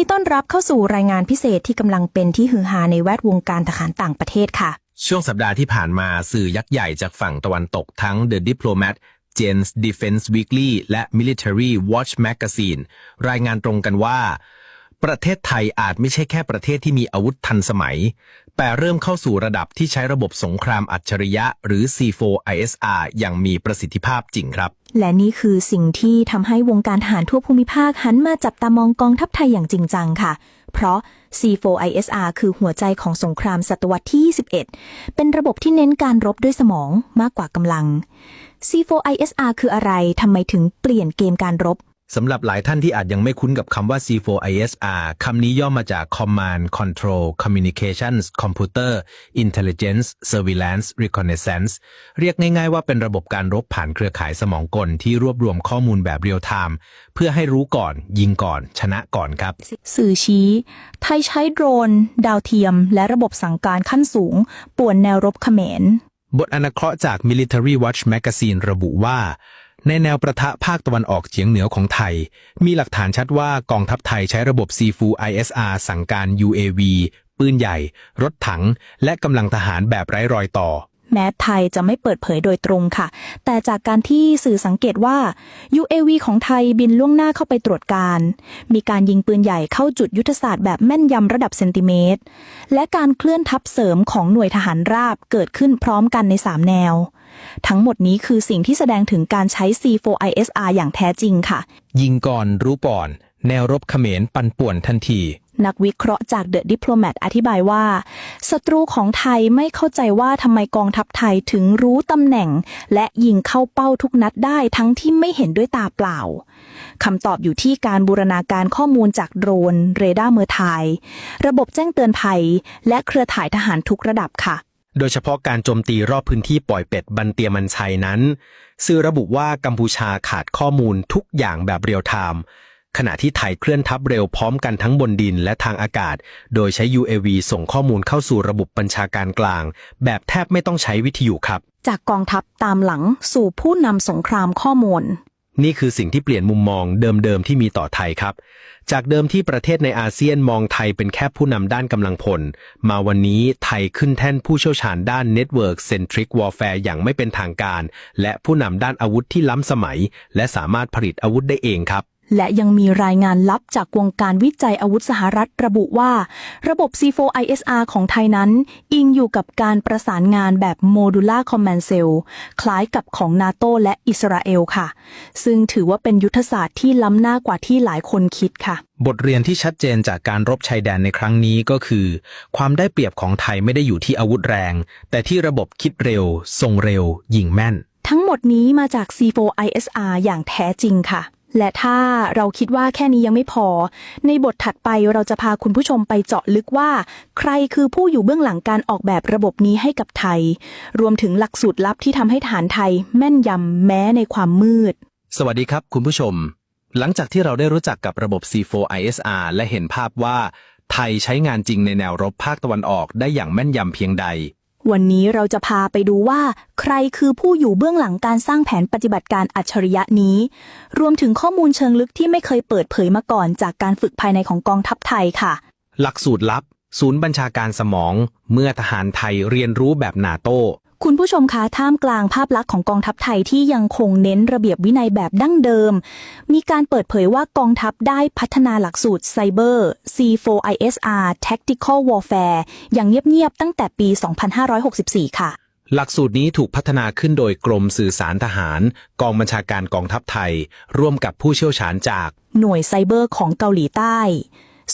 นดีต้อนรับเข้าสู่รายงานพิเศษที่กำลังเป็นที่ฮือฮาในแวดวงการทหารต่างประเทศค่ะ ช่วงสัปดาห์ที่ผ่านมาสื่อยักษ์ใหญ่จากฝั่งตะวันตกทั้ง The Diplomat, Jane's Defense Weekly และ Military Watch Magazine รายงานตรงกันว่า ประเทศไทยอาจไม่ใช่แค่ประเทศที่มีอาวุธทันสมัย แต่เริ่มเข้าสู่ระดับที่ใช้ระบบสงครามอัจฉริยะ หรือ C4ISR อย่างมีประสิทธิภาพจริงครับ และนี่คือสิ่งที่ทำให้วงการทหารทั่วภูมิภาคหันมาจับตามองกองทัพไทยอย่างจริงจังค่ะ เพราะ C4ISR คือหัวใจของสงครามศตวรรษที่ 21 เป็นระบบที่เน้นการรบด้วยสมองมากกว่ากำลัง C4ISR คืออะไร ทำไมถึงเปลี่ยนเกมการรบ สำหรับหลายท่านที่อาจยังไม่คุ้นกับคำว่า C4ISR คำนี้ย่อมาจาก Command Control Communications Computer Intelligence Surveillance Reconnaissance เรียกง่ายๆว่าเป็นระบบการรบผ่านเครือข่ายสมองกล ที่รวบรวมข้อมูลแบบเรียลไทม์เพื่อให้รู้ก่อน ยิงก่อน ชนะก่อนครับ สื่อชี้ ไทยใช้โดรน ดาวเทียม และระบบสั่งการขั้นสูง ป่วนแนวรบเขมรบทอนาเคราะห์จาก Military Watch Magazine ระบุว่า ในแนวประทะภาคตะวันออกเฉียงเหนือของไทย มีหลักฐานชัดว่ากองทัพไทยใช้ระบบ C4 ISR สั่งการ UAV ปืนใหญ่ รถถัง และกำลังทหารแบบไร้รอยต่อ แม้ไทยจะไม่เปิดเผยโดยตรงค่ะ แต่จากการที่สื่อสังเกตว่า UAV ของไทยบินล่วงหน้าเข้าไปตรวจการ มีการยิงปืนใหญ่เข้าจุดยุทธศาสตร์แบบแม่นยำระดับเซนติเมตร และการเคลื่อนทัพเสริมของหน่วยทหารราบเกิดขึ้นพร้อมกันใน 3 แนว ทั้งหมดนี้คือสิ่งที่แสดงถึงการใช้ C4ISR อย่างแท้จริงค่ะ ยิงก่อนรู้ก่อน แนวรบเขมรปันป่วนทันที นักวิเคราะห์จาก The Diplomat อธิบายว่าศัตรูของไทยไม่เข้าใจว่าทำไมกองทัพไทยถึงรู้ตำแหน่ง และยิงเข้าเป้าทุกนัดได้ทั้งที่ไม่เห็นด้วยตาเปล่าคำตอบอยู่ที่การบูรณาการข้อมูลจากโดรน เรดาร์เมอร์ไทย ระบบแจ้งเตือนภัย และเครือข่ายทหารทุกระดับค่ะ โดยเฉพาะการโจมตีรอบพื้นที่ปล่อยเป็ดบันเตียมันชัยนั้นสื่อระบุว่ากัมพูชาขาดข้อมูลทุกอย่างแบบเรียลไทม์ขณะที่ไทยเคลื่อนทัพเร็วพร้อมกันทั้งบนดินและทางอากาศ โดยใช้ UAV ส่งข้อมูลเข้าสู่ระบบบัญชาการกลาง แบบแทบไม่ต้องใช้วิทยุครับ จากกองทัพตามหลังสู่ผู้นำสงครามข้อมูล นี่คือสิ่งที่เปลี่ยนมุมมองเดิมๆที่มีต่อไทยครับ จากเดิมที่ประเทศในอาเซียนมองไทยเป็นแค่ผู้นำด้านกำลังพล มาวันนี้ไทยขึ้นแท่นผู้เชี่ยวชาญด้าน Network Centric Warfare อย่างไม่เป็นทางการ และผู้นำด้านอาวุธที่ล้ำสมัย และสามารถผลิตอาวุธได้เองครับ และยังมีรายงานลับจากวงการวิจัยอาวุธสหรัฐระบุว่า ระบบ C4ISR ของไทยนั้น อิงอยู่กับการประสานงานแบบ Modular Command Cell คล้ายกับของนาโตและอิสราเอลค่ะ ซึ่งถือว่าเป็นยุทธศาสตร์ที่ล้ำหน้ากว่าที่หลายคนคิดค่ะ บทเรียนที่ชัดเจนจากการรบชายแดนในครั้งนี้ก็คือ ความได้เปรียบของไทยไม่ได้อยู่ที่อาวุธแรง แต่ที่ระบบคิดเร็ว ส่งเร็ว ยิงแม่น ทั้งหมดนี้มาจาก C4ISR อย่างแท้จริงค่ะ และถ้าเราคิดว่าแค่นี้ยังไม่พอ ในบทถัดไปเราจะพาคุณผู้ชมไปเจาะลึกว่า ใครคือผู้อยู่เบื้องหลังการออกแบบระบบนี้ให้กับไทย รวมถึงหลักสูตรลับที่ทำให้ฐานไทยแม่นยำแม้ในความมืด สวัสดีครับคุณผู้ชม หลังจากที่เราได้รู้จักกับระบบ C4ISR และเห็นภาพว่า ไทยใช้งานจริงในแนวรบภาคตะวันออกได้อย่างแม่นยำเพียงใด วันนี้เราจะพาไปดูว่า ใครคือผู้อยู่เบื้องหลังการสร้างแผนปฏิบัติการอัจฉริยะนี้ รวมถึงข้อมูลเชิงลึกที่ไม่เคยเปิดเผยมาก่อนจากการฝึกภายในของกองทัพไทยค่ะ หลักสูตรลับ ศูนย์บัญชาการสมอง เมื่อทหารไทยเรียนรู้แบบนาโต คุณผู้ชมคะท่ามกลางภาพลักษณ์ของกองทัพไทยที่ยังคงเน้นระเบียบวินัยแบบดั้งเดิม มีการเปิดเผยว่ากองทัพได้พัฒนาหลักสูตรไซเบอร์ C4ISR Tactical Warfare อย่างเงียบ ๆ ตั้งแต่ปี 2564 ค่ะ หลักสูตรนี้ถูกพัฒนาขึ้นโดยกรมสื่อสารทหาร กองบัญชาการกองทัพไทย ร่วมกับผู้เชี่ยวชาญจาก หน่วยไซเบอร์ของเกาหลีใต้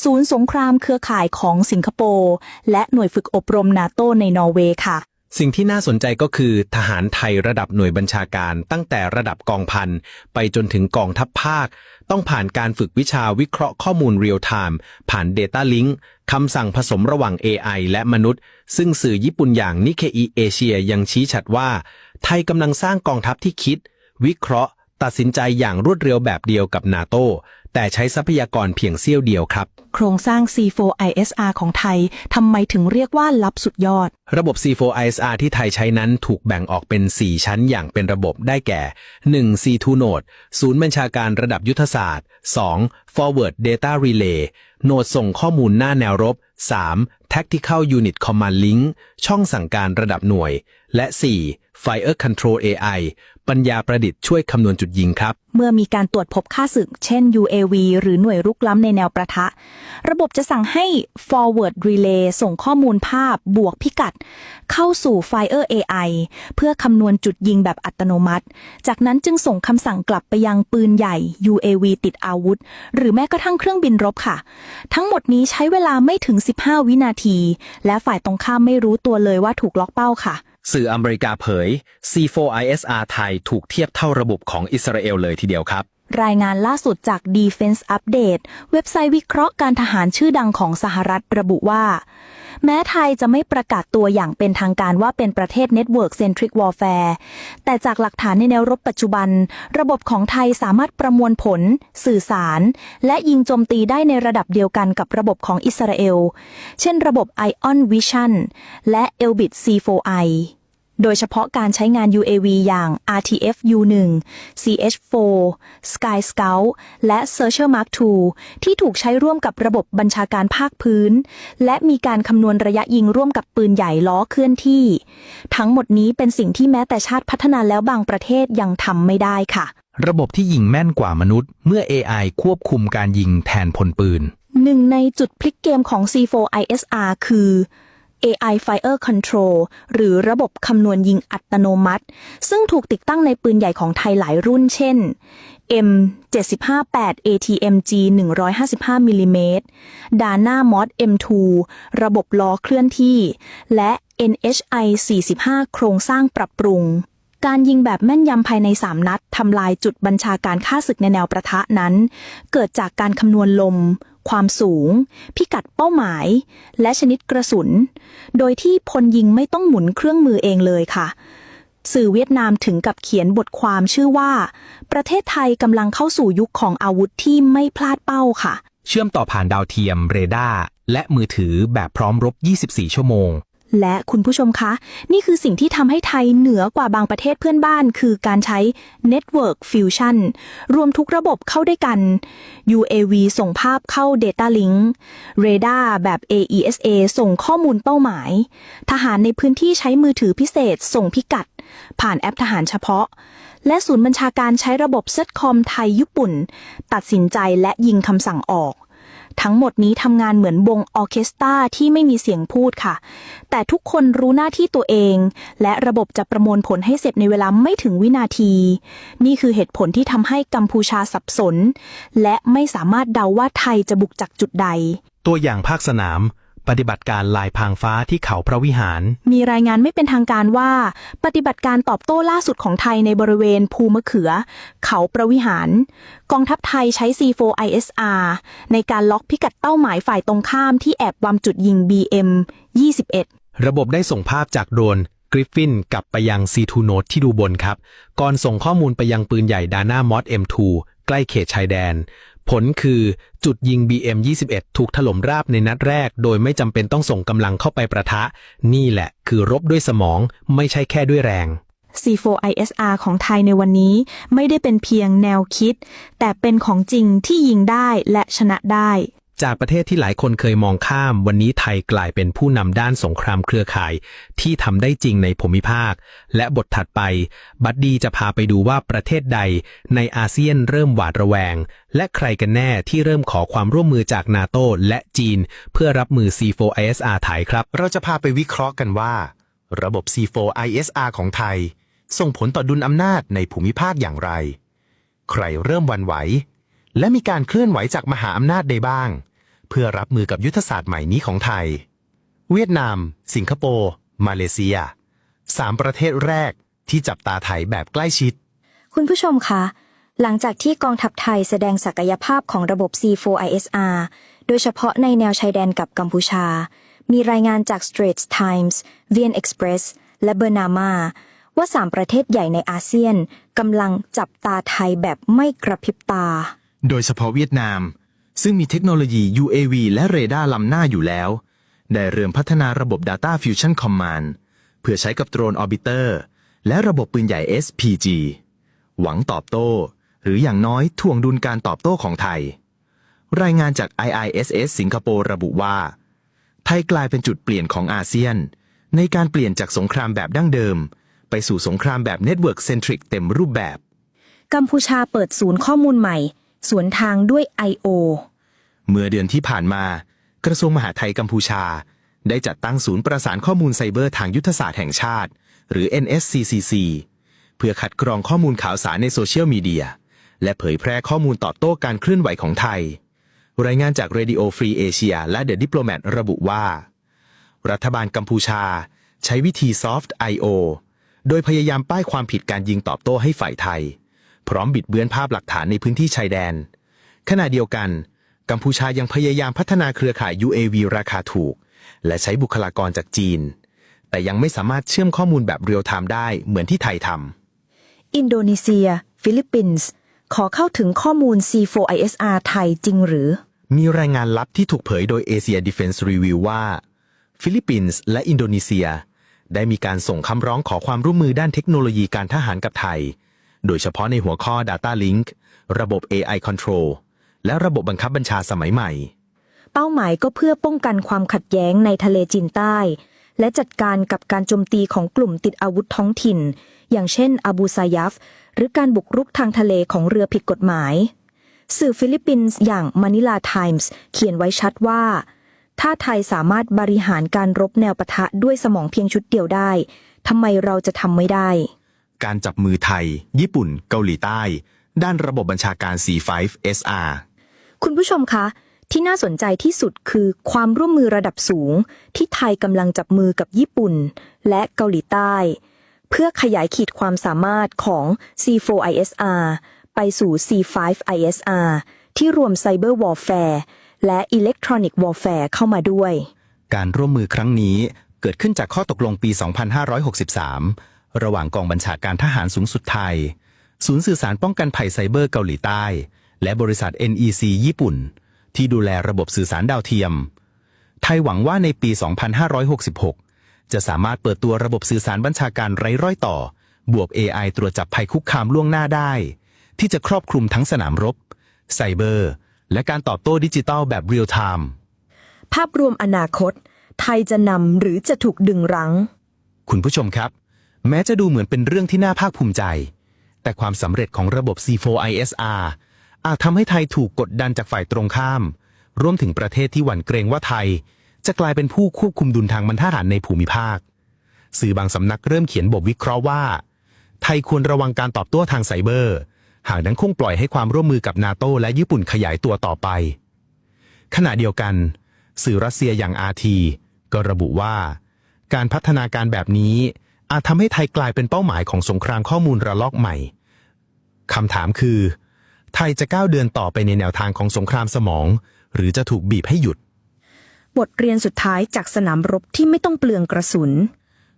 ศูนย์สงครามเครือข่ายของสิงคโปร์และหน่วยฝึกอบรมนาโตในนอร์เวย์ค่ะ สิ่งที่น่าสนใจก็คือทหารไทยระดับหน่วยบัญชาการ ตั้งแต่ระดับกองพันไปจนถึงกองทัพภาค ต้องผ่านการฝึกวิชาวิเคราะห์ข้อมูลเรียลไทม์ผ่าน Data Link คำสั่งผสมระหว่าง AI และมนุษย์ ซึ่งสื่อญี่ปุ่นอย่างนิเคอีเอเชียยังชี้ชัดว่า ไทยกำลังสร้างกองทัพที่คิด วิเคราะห์ ตัดสินใจอย่างรวดเร็วแบบเดียวกับนาโต แต่ใช้ทรัพยากรเพียงเสี้ยวเดียวครับ โครงสร้าง C4ISR ของไทยทำไมถึงเรียกว่าลับสุดยอด ระบบ C4ISR ที่ไทยใช้นั้นถูกแบ่งออกเป็น 4 ชั้นอย่างเป็นระบบได้แก่ 1. C2 Node ศูนย์บัญชาการระดับยุทธศาสตร์ 2. Forward Data Relay โหนดส่งข้อมูลหน้าแนวรบ 3. Tactical Unit Command Link ช่องสั่งการระดับหน่วย และ 4. Fire Control AI ปัญญาประดิษฐ์ช่วยคำนวณจุดยิงครับ เมื่อมีการตรวจพบค่าศึก เช่น UAV หรือหน่วยรุกล้ำในแนวประทะ ระบบจะสั่งให้ forward relay ส่งข้อมูลภาพบวกพิกัด เข้าสู่ Fire AI เพื่อคำนวณจุดยิงแบบอัตโนมัติ จากนั้นจึงส่งคำสั่งกลับไปยังปืนใหญ่ UAV ติดอาวุธ หรือแม้กระทั่งเครื่องบินรบค่ะ ทั้งหมดนี้ใช้เวลาไม่ถึง 15 วินาที และฝ่ายตรงข้ามไม่รู้ตัวเลยว่าถูกล็อกเป้าค่ะ สื่ออเมริกาเผย C4ISR ไทยถูกเทียบเท่าระบบของอิสราเอลเลยทีเดียวครับรายงานล่าสุดจาก Defense Update เว็บไซต์วิเคราะห์การทหารชื่อดังของสหรัฐระบุว่า แม้ไทยจะไม่ประกาศตัวอย่างเป็นทางการว่าเป็นประเทศ Network Centric Warfare แต่จากหลักฐานในแนวรบปัจจุบัน ระบบของไทยสามารถประมวลผล สื่อสาร และยิงโจมตีได้ในระดับเดียวกันกับระบบของอิสราเอล เช่นระบบ Ion Vision และ Elbit C4I โดยเฉพาะการใช้งาน UAV อย่าง RTF U1 CH4 Sky Scout และ Searcher Mark II ที่ถูกใช้ร่วมกับระบบบัญชาการภาคพื้น และมีการคำนวณระยะยิงร่วมกับปืนใหญ่ล้อเคลื่อนที่ ทั้งหมดนี้เป็นสิ่งที่แม้แต่ชาติพัฒนาแล้วบางประเทศยังทำไม่ได้ค่ะ ระบบที่ยิงแม่นกว่ามนุษย์ เมื่อ AI ควบคุมการยิงแทนพลปืน หนึ่งในจุดพลิกเกมของ C4ISR คือ AI Fire Control หรือระบบคำนวณยิงอัตโนมัติ ซึ่งถูกติดตั้งในปืนใหญ่ของไทยหลายรุ่นเช่น M 758 ATMG 155มิลลิเมตร Dana Mod M2 ระบบล้อเคลื่อนที่ และ NHI 45 โครงสร้างปรับปรุง การยิงแบบแม่นยำภายใน 3 นัดทำลายจุดบัญชาการฆ่าศึกในแนวประทะนั้น เกิดจากการคำนวณลม ความสูง พิกัดเป้าหมาย และชนิดกระสุน โดยที่พลยิงไม่ต้องหมุนเครื่องมือเองเลยค่ะ สื่อเวียดนามถึงกับเขียนบทความชื่อว่า ประเทศไทยกำลังเข้าสู่ยุคของอาวุธที่ไม่พลาดเป้าค่ะ เชื่อมต่อผ่านดาวเทียมเรดาร์และมือถือแบบพร้อมรบ 24 ชั่วโมง และคุณผู้ชมคะ นี่คือสิ่งที่ทำให้ไทยเหนือกว่าบางประเทศเพื่อนบ้าน คือการใช้ Network Fusion รวมทุกระบบเข้าด้วยกัน UAV ส่งภาพเข้า Data Link Radar แบบ AESA ส่งข้อมูลเป้าหมาย ทหารในพื้นที่ใช้มือถือพิเศษ ส่งพิกัด ผ่านแอปทหารเฉพาะ และศูนย์บัญชาการใช้ระบบเซตคอมไทยญี่ปุ่น ตัดสินใจและยิงคำสั่งออก ทั้งหมดนี้ทำงานเหมือนวงออเคสตราที่ไม่มีเสียงพูดค่ะ แต่ทุกคนรู้หน้าที่ตัวเอง และระบบจะประมวลผลให้เสร็จในเวลาไม่ถึงวินาที นี่คือเหตุผลที่ทำให้กัมพูชาสับสน และไม่สามารถเดาว่าไทยจะบุกจากจุดใด ตัวอย่างภาคสนาม ปฏิบัติการลายพรางฟ้าที่เขาพระวิหาร มีรายงานไม่เป็นทางการว่า ปฏิบัติการตอบโต้ล่าสุดของไทยในบริเวณภูมะเขือ เขาประวิหาร กองทัพไทยใช้ C4ISR ในการล็อกพิกัดเป้าหมายฝ่ายตรงข้ามที่แอบวางจุดยิง BM 21 ระบบได้ส่งภาพจากโดรนกริฟฟินกลับไปยัง C2 Node ที่ดูบนครับ ก่อนส่งข้อมูลไปยังปืนใหญ่ Dana Mod M2 ใกล้เขตชายแดน ผลคือจุดยิง BM 21 ถูกถล่มราบในนัดแรก โดยไม่จำเป็นต้องส่งกำลังเข้าไปประทะ นี่แหละคือรบด้วยสมองไม่ใช่แค่ด้วยแรง C4ISR ของไทยในวันนี้ไม่ได้เป็นเพียงแนวคิด แต่เป็นของจริงที่ยิงได้และชนะได้ จากประเทศที่หลายคนเคยมองข้าม วันนี้ไทยกลายเป็นผู้นำด้านสงครามเครือข่าย ที่ทำได้จริงในภูมิภาค และบทถัดไป บัดดีจะพาไปดูว่าประเทศใด ในอาเซียนเริ่มหวาดระแวง และใครกันแน่ที่เริ่มขอความร่วมมือจากนาโตและจีน เพื่อรับมือ C4ISR ไทยครับ เราจะพาไปวิเคราะห์กันว่า ระบบ C4ISR ของไทย ส่งผลต่อดุลอำนาจในภูมิภาคอย่างไร ใครเริ่มวันไหว และมีการเคลื่อนไหวจากมหาอำนาจใดบ้าง เพื่อรับมือกับยุทธศาสตร์ใหม่นี้ของไทย เวียดนาม สิงคโปร์ มาเลเซียสามประเทศแรกที่จับตาไทยแบบใกล้ชิด คุณผู้ชมคะ หลังจากที่กองทัพไทยแสดงศักยภาพของระบบ C4ISR โดยเฉพาะในแนวชายแดนกับกัมพูชา มีรายงานจาก Straits Times, VN Express และ Bernama ว่าสามประเทศใหญ่ในอาเซียนกำลังจับตาไทยแบบไม่กระพริบตา โดยเฉพาะเวียดนาม ซึ่งมีเทคโนโลยี UAV และเรดาร์ล้ำหน้าอยู่แล้ว ได้เริ่มพัฒนาระบบ Data Fusion Command เพื่อใช้กับโดรนออร์บิเตอร์และระบบปืนใหญ่ SPG หวังตอบโต้ หรืออย่างน้อยถ่วงดุลการตอบโต้ของไทย รายงานจาก IISS สิงคโปร์ระบุว่า ไทยกลายเป็นจุดเปลี่ยนของอาเซียน ในการเปลี่ยนจากสงครามแบบดั้งเดิม ไปสู่สงครามแบบ Network Centric เต็มรูปแบบ กัมพูชาเปิดศูนย์ข้อมูลใหม่ สวนทางด้วย I.O. เมื่อเดือนที่ผ่านมา กระทรวงมหาดไทยกัมพูชา ได้จัดตั้งศูนย์ประสานข้อมูลไซเบอร์ทางยุทธศาสตร์แห่งชาติ หรือ NSCCC เพื่อคัดกรองข้อมูลข่าวสารในโซเชียลมีเดีย และเผยแพร่ข้อมูลตอบโต้การเคลื่อนไหวของไทย รายงานจาก Radio Free Asia และ The Diplomat ระบุว่า รัฐบาลกัมพูชา ใช้วิธี Soft I.O. โดยพยายามป้ายความผิดการยิงตอบโต้ให้ฝ่ายไทย พร้อมบิดเบือนภาพหลักฐานในพื้นที่ชายแดน ขณะเดียวกัน กัมพูชายังพยายามพัฒนาเครือข่าย UAV ราคาถูก และใช้บุคลากรจากจีน แต่ยังไม่สามารถเชื่อมข้อมูลแบบเรียลไทม์ได้เหมือนที่ไทยทำอินโดนีเซีย ฟิลิปปินส์ขอเข้าถึงข้อมูล C4ISR ไทยจริงหรือ มีรายงานลับที่ถูกเผยโดย Asia Defense Review ว่า ฟิลิปปินส์และอินโดนีเซีย ได้มีการส่งคำร้องขอความร่วมมือด้านเทคโนโลยีการทหารกับไทย โดยเฉพาะในหัวข้อ Data Link ระบบ AI Control และระบบบังคับบัญชาสมัยใหม่ เป้าหมายก็เพื่อป้องกันความขัดแย้งในทะเลจีนใต้ และจัดการกับการโจมตีของกลุ่มติดอาวุธท้องถิ่น อย่างเช่นอาบูซายัฟ หรือการบุกรุกทางทะเลของเรือผิดกฎหมาย สื่อฟิลิปปินส์อย่างมานิลาไทมส์เขียนไว้ชัดว่า ถ้าไทยสามารถบริหารการรบแนวปะทะด้วยสมองเพียงชุดเดียวได้ทำไมเราจะทำไม่ได้ การจับมือไทย ญี่ปุ่น เกาหลีใต้ ด้านระบบบัญชาการ C5SR คุณผู้ชมคะ ที่น่าสนใจที่สุดคือความร่วมมือระดับสูง ที่ไทยกำลังจับมือกับญี่ปุ่น และเกาหลีใต้ เพื่อขยายขีดความสามารถของ C4ISR ไปสู่ C5ISR ที่รวมไซเบอร์วอร์แฟร์และอิเล็กทรอนิกส์วอร์แฟร์เข้ามาด้วย การร่วมมือครั้งนี้เกิดขึ้นจากข้อตกลงปี 2563 ระหว่างกองบัญชาการทหารสูงสุดไทย ศูนย์สื่อสารป้องกันภัยไซเบอร์เกาหลีใต้ และบริษัท NEC ญี่ปุ่น ที่ดูแลระบบสื่อสารดาวเทียม ไทยหวังว่าในปี 2566 จะสามารถเปิดตัวระบบสื่อสารบัญชาการไร้ร้อยต่อ บวก AI ตรวจจับภัยคุกคามล่วงหน้าได้ ที่จะครอบคลุมทั้งสนามรบ ไซเบอร์ และการตอบโต้ดิจิทัลแบบเรียลไทม์ภาพรวมอนาคต ไทยจะนำหรือจะถูกดึงรั้ง คุณผู้ชมครับ แม้จะดูเหมือนเป็นเรื่องที่น่าภาคภูมิใจ แต่ความสำเร็จของระบบ C4ISR อาจทำให้ไทยถูกกดดันจากฝ่ายตรงข้าม รวมถึงประเทศที่หวั่นเกรงว่าไทย จะกลายเป็นผู้ควบคุมดุลทางบรรทัดฐานในภูมิภาค สื่อบางสำนักเริ่มเขียนบทวิเคราะห์ว่า ไทยควรระวังการตอบโต้ทางไซเบอร์ หากนั้นคงปล่อยให้ความร่วมมือกับนาโตและญี่ปุ่นขยายตัวต่อไป ขณะเดียวกัน สื่อรัสเซียอย่างอาทีก็ระบุว่า การพัฒนาการแบบนี้ อาจทำให้ไทยกลายเป็นเป้าหมายของสงครามข้อมูลระลอกใหม่คำถามคือ ไทยจะก้าวเดินต่อไปในแนวทางของสงครามสมอง หรือจะถูกบีบให้หยุด บทเรียนสุดท้ายจากสนามรบที่ไม่ต้องเปลืองกระสุน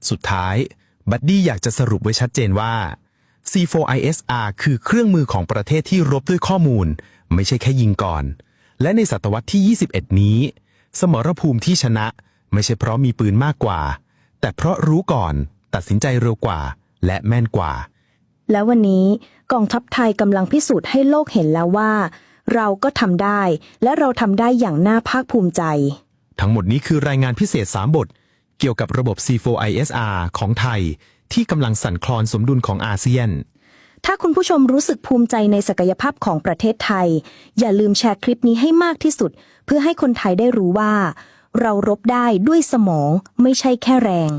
สุดท้าย บัดดี้อยากจะสรุปไว้ชัดเจนว่า C4ISR คือเครื่องมือของประเทศที่รบด้วยข้อมูล ไม่ใช่แค่ยิงก่อน และในศตวรรษที่ 21 นี้ สมรภูมิที่ชนะ ไม่ใช่เพราะมีปืนมากกว่า แต่เพราะรู้ก่อน ตัดสินใจเร็วกว่า และแม่นกว่า และวันนี้กองทัพไทยกำลังพิสูจน์ให้โลกเห็นแล้วว่า เราก็ทำได้ และเราทำได้อย่างน่าภาคภูมิใจ ทั้งหมดนี้คือรายงานพิเศษ 3 บท เกี่ยวกับระบบ C4ISR ของไทย ที่กำลังสั่นคลอนสมดุลของอาเซียนถ้าคุณผู้ชมรู้สึกภูมิใจในศักยภาพของประเทศไทย อย่าลืมแชร์คลิปนี้ให้มากที่สุด เพื่อให้คนไทยได้รู้ว่า เรารบได้ด้วยสมองไม่ใช่แค่แรง